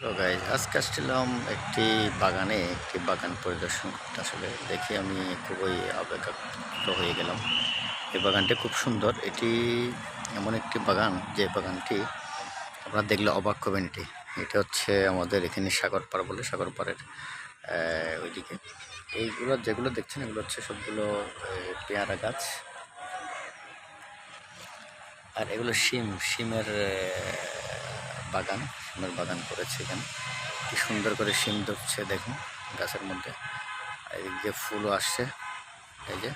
আজকে আসছিলাম একটি বাগানে, একটি বাগান পরিদর্শন করতে। আসলে দেখে আমি খুবই আবেগাপ্ত হয়ে গেলাম। এই বাগানটি খুব সুন্দর। এটি এমন একটি বাগান, যে বাগানটি আপনারা দেখলে অবাক হবেন এটি। এটা হচ্ছে আমাদের এখানে সাগর পাড় বলে, সাগর পাড়ের ওইদিকে। এইগুলো যেগুলো দেখছেন, এগুলো হচ্ছে সবগুলো পেয়ারা গাছ। আর এগুলো শিম, শিমের বাগান শিমের বাগান করেছে এখানে। কি সুন্দর করে শিম ধরছে দেখুন, গাছের মধ্যে। এদিক দিয়ে ফুলও আসছে, এই যে।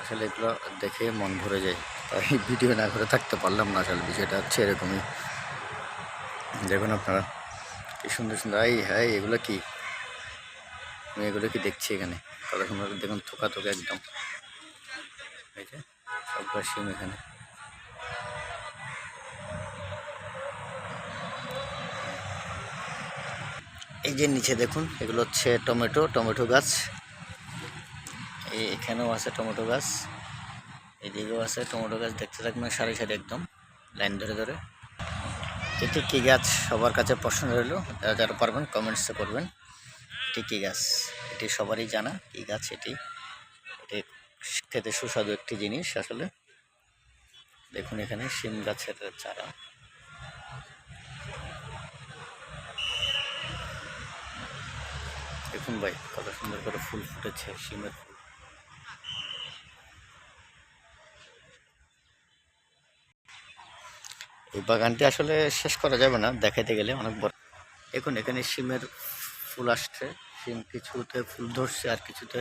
আসলে এগুলো দেখে মন ভরে যায়, তাই ভিডিও না করে থাকতে পারলাম না আসলে, বিষয়টা হচ্ছে এরকমই। দেখুন আপনারা, কি সুন্দর সুন্দর, এই হ্যাঁ এগুলো কি? আমি এগুলো কি দেখছি এখানে? কত সুন্দর দেখুন, থোকা থোকা একদম। এই যে, সবগুলো শিম এখানে। এই যে নিচে দেখুন, এগুলো হচ্ছে টমেটো টমেটো গাছ। এখানেও আছে টমেটো গাছ। এদিকেও আছে টমেটো গাছ, দেখতে থাকবেন সারি সারি একদম, লাইন ধরে ধরে। এটি কী গাছ? সবার কাছে প্রশ্ন রইল, যারা যারা পারবেন কমেন্টসে করবেন, এটি কী গাছ? এটি সবারই জানা কী গাছ এটি। এটি খেতে সুস্বাদু একটি জিনিস আসলে। দেখুন এখানে শিম গাছের চারা। দেখুন ভাই, কত সুন্দর করে ফুল ফুটেছে, শিমের ফুল। এই বাগানটি আসলে শেষ করা যাবে না, দেখাইতে গেলে অনেক বড়। দেখুন এখানে শিমের ফুল আসছে, শিম কিছুতে ফুল ধরছে আর কিছুতে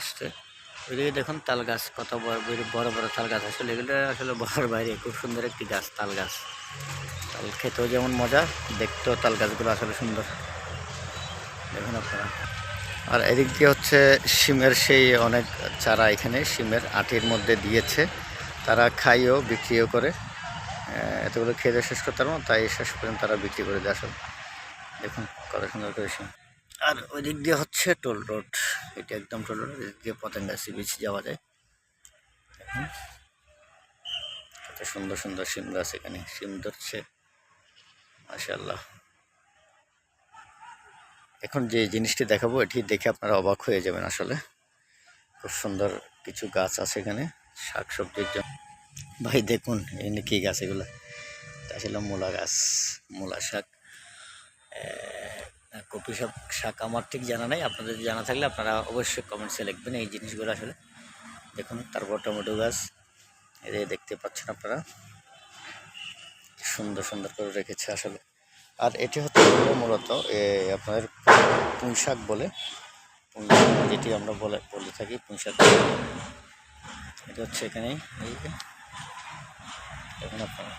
আসছে। ওইদিকে দেখুন তাল গাছ, কত বড় বড় বড় বড় তাল গাছ। আসলে এগুলো আসলে বড় বাইরে, খুব সুন্দর একটি গাছ, তাল গাছ। তাল খেতেও যেমন মজা, দেখতেও তাল গাছগুলো আসলে সুন্দর। আপনারা। আর এদিক দিয়ে হচ্ছে সিমের সেই অনেক চারা এখানে সিমের আটির মধ্যে দিয়েছে। তারা খাইও, বিক্রিও করে। এতগুলো খেয়ে দিয়ে শেষ করতে পারব তাই শেষ পর্যন্ত তারা বিক্রি করে দেয় আসলে দেখুন কত সুন্দর করে সিম আর ওই দিক দিয়ে হচ্ছে টোল রোড। এটা একদম টোল রোড, এদিক দিয়ে পতেঙ্গা সি বিচ যাওয়া যায়। কত সুন্দর সুন্দর সিম গাছ এখানে। সিম ধরছে। মাশাল্লাহ এখন যে জিনিসটি দেখাবো, এটি দেখে আপনারা অবাক হয়ে যাবেন আসলে। খুব সুন্দর কিছু গাছ আছে এখানে শাক সবজির জন্য। ভাই, দেখুন এখানে কী গাছ এগুলো? এটা আসলে মূলা গাছ, মূলা শাক। কপি শাক শাক আমার ঠিক জানা নাই, আপনাদের জানা থাকলে আপনারা অবশ্যই কমেন্টসে লিখবেন এই জিনিসগুলো আসলে। দেখুন, তারপর টমেটো গাছ এদের দেখতে পাচ্ছেন আপনারা। সুন্দর সুন্দর করে রেখেছে আসলে। আর এটি হচ্ছে মূলত এ, আপনাদের পুঁই শাক বলে। যেটি আমরা বলে বলে থাকি পুঁই শাক। এটা হচ্ছে এখানে এই যে। দেখুন আপনারা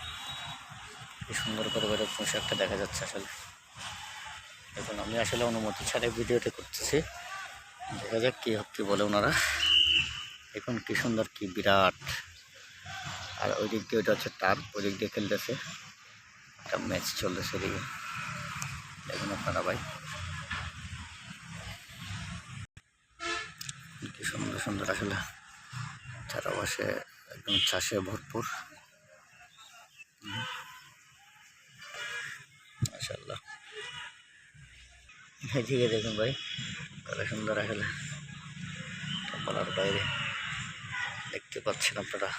কি সুন্দর করে করে পুঁই শাকটা দেখা যাচ্ছে আসলে। এখন আমি আসলে অনুমতি ছাড়াই ভিডিওটা করতেছি। দেখা যাক কী কী বলে ওনারা। এখন কি সুন্দর কি বিরাট। আর ওই দিক দিয়ে ওইটা হচ্ছে টার ওই দিক দিয়ে খেলতেছে। একটা ম্যাচ চলতেছে এদিকে। দেখুন আপনারা ভাই। কি সুন্দর সুন্দর আসলে চারপাশে একদম চাষে ভরপুর। এদিকে দেখুন ভাই, কত সুন্দর আসলে। বলার বাইরে দেখতে পাচ্ছেন আপনারা।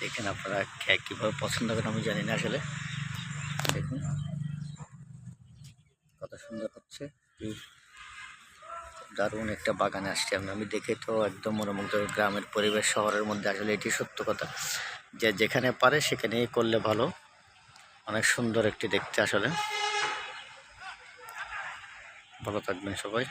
দেখেন আপনারা কীভাবে পছন্দ করেন আমি জানি না আসলে। দেখুন। কত সুন্দর হচ্ছে। দারুণ একটা বাগানে আসছি আমি আমি দেখে তো একদম মনোমুগ্ধ গ্রামের পরিবেশ, শহরের মধ্যে আসলে এটি সত্য কথা। যে যেখানে পারে সেখানেই করলে ভালো। অনেক সুন্দর একটি দেখতে আসলে। ভালো থাকবেন সবাই।